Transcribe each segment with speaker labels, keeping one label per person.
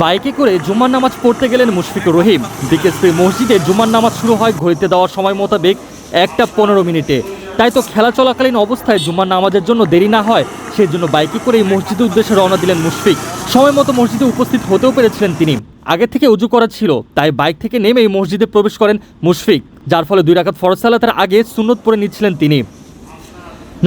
Speaker 1: বাইকে করে জুমার নামাজ পড়তে গেলেন মুশফিকুর রহিম। বিকেএসপি মসজিদে জুমার নামাজ শুরু হয় ঘড়িতে দেওয়ার সময় মোতাবেক একটা পনেরো মিনিটে। তাই তো খেলা চলাকালীন অবস্থায় জুমার নামাজের জন্য দেরি না হয় সেই জন্য বাইকে করে এই মসজিদের উদ্দেশ্যে রওনা দিলেন মুশফিক। সময় মতো মসজিদে উপস্থিত হতেও পেরেছিলেন তিনি। আগে থেকে উজু করা ছিল, তাই বাইক থেকে নেমে এই মসজিদে প্রবেশ করেন মুশফিক, যার ফলে দুই রাকাত ফরজ সালাতের আগে সুন্নত পরে নিচ্ছিলেন তিনি।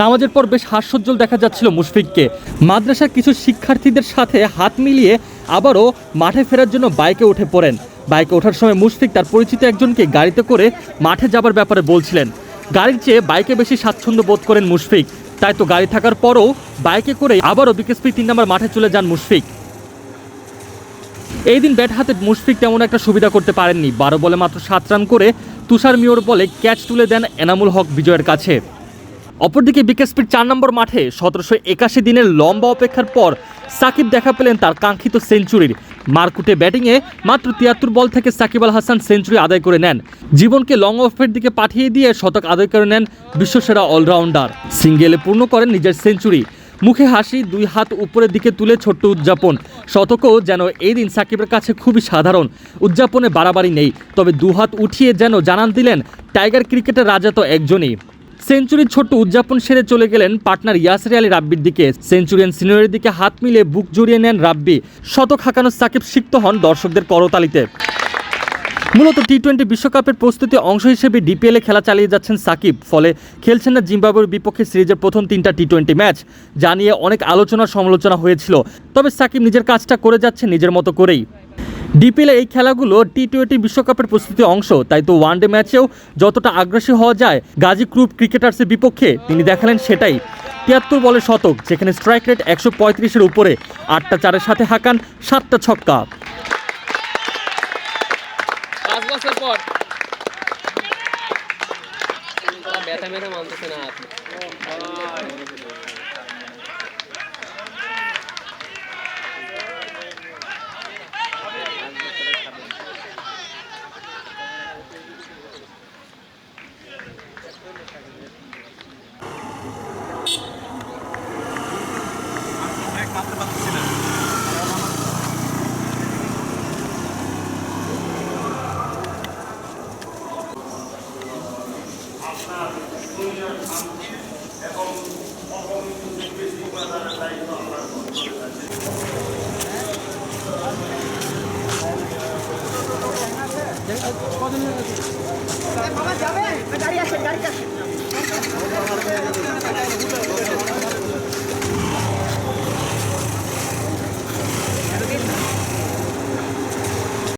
Speaker 1: নামাজের পর বেশ হাস্যোজ্জ্বল দেখা যাচ্ছিল মুশফিককে। মাদ্রাসার কিছু শিক্ষার্থীদের সাথে হাত মিলিয়ে আবারও মাঠে ফেরার জন্য বাইকে উঠে পড়েন। বাইকে ওঠার সময় মুশফিক তার পরিচিত একজনকে গাড়িতে করে মাঠে যাবার ব্যাপারে বলছিলেন। গাড়ির চেয়ে বাইকে বেশি স্বাচ্ছন্দ্য বোধ করেন মুশফিক। তাই তো গাড়ি থাকার পরও বাইকে করে আবারও বিকেএসপি তিন নম্বর মাঠে চলে যান মুশফিক। এই দিন ব্যাট হাতে মুশফিক তেমন একটা সুবিধা করতে পারেননি। বারো বলে মাত্র সাত রান করে তুষার মিওর বলে ক্যাচ তুলে দেন এনামুল হক বিজয়ের কাছে। অপরদিকে বিকেএসপির চার নম্বর মাঠে সতেরোশো একাশি দিনের লম্বা অপেক্ষার পর সাকিব দেখা পেলেন তার কাঙ্ক্ষিত সেঞ্চুরির। মারকুটে ব্যাটিংয়ে মাত্র তিয়াত্তর বল থেকে সাকিব আল হাসান সেঞ্চুরি আদায় করে নেন। জীবনকে লং অফের দিকে পাঠিয়ে দিয়ে শতক আদায় করে নেন বিশ্বসেরা অলরাউন্ডার সিঙ্গেলে পূর্ণ করেন নিজের সেঞ্চুরি। মুখে হাসি দুই হাত উপরের দিকে তুলে ছোট্ট উদযাপন। শতকও যেন এই দিন সাকিবের কাছে খুবই সাধারণ। উদযাপনে বাড়াবাড়ি নেই, তবে দু হাত উঠিয়ে যেন জানান দিলেন টাইগার ক্রিকেটের রাজা তো একজনই। সেঞ্চুরির ছোট্ট উদযাপন সেরে চলে গেলেন পার্টনার ইয়াসির আলী রাব্বির দিকে। সেঞ্চুরিয়ান সিনিয়রের দিকে হাত মিলে বুক জড়িয়ে নেন রাব্বি। শতক হাঁকানো সাকিব সিক্ত হন দর্শকদের করতালিতে। মূলত টি টোয়েন্টি বিশ্বকাপের প্রস্তুতি অংশ হিসেবে ডিপিএলে খেলা চালিয়ে যাচ্ছেন সাকিব। ফলে খেলছেন না জিম্বাবুয়ের বিপক্ষে সিরিজের প্রথম তিনটা টি টোয়েন্টি ম্যাচ, যা নিয়ে অনেক আলোচনা সমালোচনা হয়েছিল। তবে সাকিব নিজের কাজটা করে যাচ্ছে নিজের মতো করেই। ডিপিএলে এই খেলাগুলো টি টোয়েন্টি বিশ্বকাপের প্রস্তুতি অংশ তাই তো ওয়ানডে ম্যাচেও যতটা আগ্রাসী হওয়া যায় গাজী গ্রুপ ক্রিকেটার্সের বিপক্ষে তিনি দেখালেন সেটাই। তিয়াত্তর বলে শতক যেখানে স্ট্রাইক রেট একশো পঁয়ত্রিশের উপরে আটটা চারের সাথে হাঁকান সাতটা ছক্কা।
Speaker 2: পর। ব্যথা মেথা মানতেছে না
Speaker 3: বাবা যাবে? গাড়ি আসে গাড়ি আসে